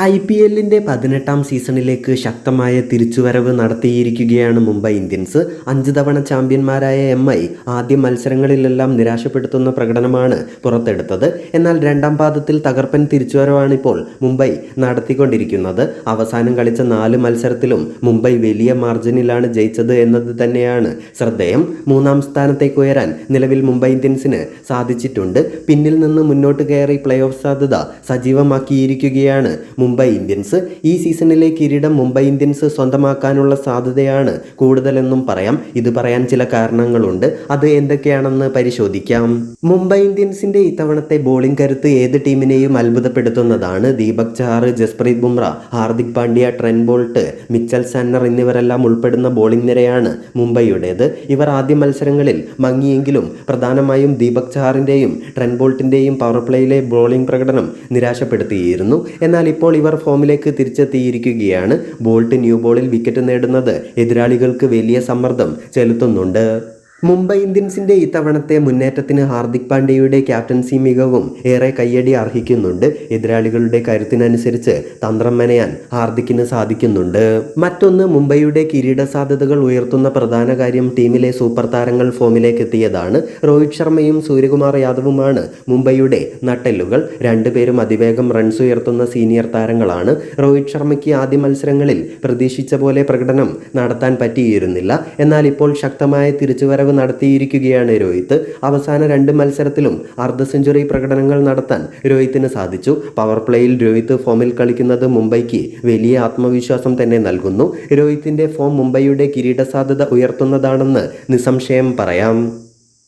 I P എല്ലിന്റെ പതിനെട്ടാം സീസണിലേക്ക് ശക്തമായ തിരിച്ചുവരവ് നടത്തിയിരിക്കുകയാണ് മുംബൈ ഇന്ത്യൻസ്. അഞ്ച് തവണ ചാമ്പ്യന്മാരായ എം ഐ ആദ്യ മത്സരങ്ങളിലെല്ലാം നിരാശപ്പെടുത്തുന്ന പ്രകടനമാണ് പുറത്തെടുത്തത്. എന്നാൽ രണ്ടാം പാദത്തിൽ തകർപ്പൻ തിരിച്ചുവരവാണിപ്പോൾ മുംബൈ നടത്തിക്കൊണ്ടിരിക്കുന്നത്. അവസാനം കളിച്ച നാല് മത്സരത്തിലും മുംബൈ വലിയ മാർജിനിലാണ് ജയിച്ചത് എന്നത് തന്നെയാണ് ശ്രദ്ധേയം. മൂന്നാം സ്ഥാനത്തേക്ക് ഉയരാൻ നിലവിൽ മുംബൈ ഇന്ത്യൻസിന് സാധിച്ചിട്ടുണ്ട്. പിന്നിൽ നിന്ന് മുന്നോട്ട് കയറി പ്ലേ ഓഫ് സാധ്യത സജീവമാക്കിയിരിക്കുകയാണ് മുംബൈ ഇന്ത്യൻസ്. ഈ സീസണിലെ കിരീടം മുംബൈ ഇന്ത്യൻസ് സ്വന്തമാക്കാനുള്ള സാധ്യതയാണ് കൂടുതലെന്നും പറയാം. ഇത് പറയാൻ ചില കാരണങ്ങളുണ്ട്. അത് എന്തൊക്കെയാണെന്ന് പരിശോധിക്കാം. മുംബൈ ഇന്ത്യൻസിന്റെ ഇത്തവണത്തെ ബോളിംഗ് കരുത്ത് ഏത് ടീമിനെയും അത്ഭുതപ്പെടുത്തുന്നതാണ് Deepak Chahar Jasprit Bumrah Hardik Pandya Trent Boult Mitchell Santner എന്നിവരെല്ലാം ഉൾപ്പെടുന്ന ബോളിംഗ് നിരയാണ് മുംബൈയുടേത്. ഇവർ ആദ്യ മത്സരങ്ങളിൽ മങ്ങിയെങ്കിലും പ്രധാനമായും ദീപക് ചഹാറിന്റെയും ട്രെൻ ബോൾട്ടിന്റെയും പവർ പ്ലേയിലെ ബോളിംഗ് പ്രകടനം നിരാശപ്പെടുത്തിയിരുന്നു. എന്നാൽ ഇപ്പോൾ ഇവർ ഫോമിലേക്ക് തിരിച്ചെത്തിയിരിക്കുകയാണ് ബോൾട്ട് ന്യൂ ബോളിൽ വിക്കറ്റ് നേടുന്നത്. എതിരാളികൾക്ക് വലിയ സമ്മർദ്ദം ചെലുത്തുന്നുണ്ട്. മുംബൈ ഇന്ത്യൻസിന്റെ ഇത്തവണത്തെ മുന്നേറ്റത്തിന് ഹാർദിക് പാണ്ഡ്യയുടെ ക്യാപ്റ്റൻസി മികവും ഏറെ കയ്യടി അർഹിക്കുന്നുണ്ട്. എതിരാളികളുടെ കരുത്തിനനുസരിച്ച് തന്ത്രം മെനയാൻ ഹാർദിക്കിന് സാധിക്കുന്നുണ്ട്. മറ്റൊന്ന് മുംബൈയുടെ കിരീട സാധ്യതകൾ ഉയർത്തുന്ന പ്രധാന കാര്യം ടീമിലെ സൂപ്പർ താരങ്ങൾ ഫോമിലേക്ക് എത്തിയതാണ്. രോഹിത് ശർമ്മയും സൂര്യകുമാർ യാദവുമാണ് മുംബൈയുടെ നട്ടെല്ലുകൾ. രണ്ടുപേരും അതിവേഗം റൺസ് ഉയർത്തുന്ന സീനിയർ താരങ്ങളാണ്. രോഹിത് ശർമ്മയ്ക്ക് ആദ്യ മത്സരങ്ങളിൽ പ്രതീക്ഷിച്ച പോലെ പ്രകടനം നടത്താൻ പറ്റിയിരുന്നില്ല. എന്നാൽ ഇപ്പോൾ ശക്തമായ തിരിച്ചുവരവ് നടത്തിയിരിക്കുകയാണ് രോഹിത്. അവസാന രണ്ട് മത്സരത്തിലും അർദ്ധ സെഞ്ചുറി പ്രകടനങ്ങൾ നടത്താൻ രോഹിത്തിന് സാധിച്ചു. പവർ പ്ലേയിൽ രോഹിത് ഫോമിൽ കളിക്കുന്നത് മുംബൈക്ക് വലിയ ആത്മവിശ്വാസം തന്നെ നൽകുന്നു. രോഹിത്തിന്റെ ഫോം മുംബൈയുടെ കിരീട സാധ്യത ഉയർത്തുന്നതാണെന്ന് നിസ്സംശയം പറയാം.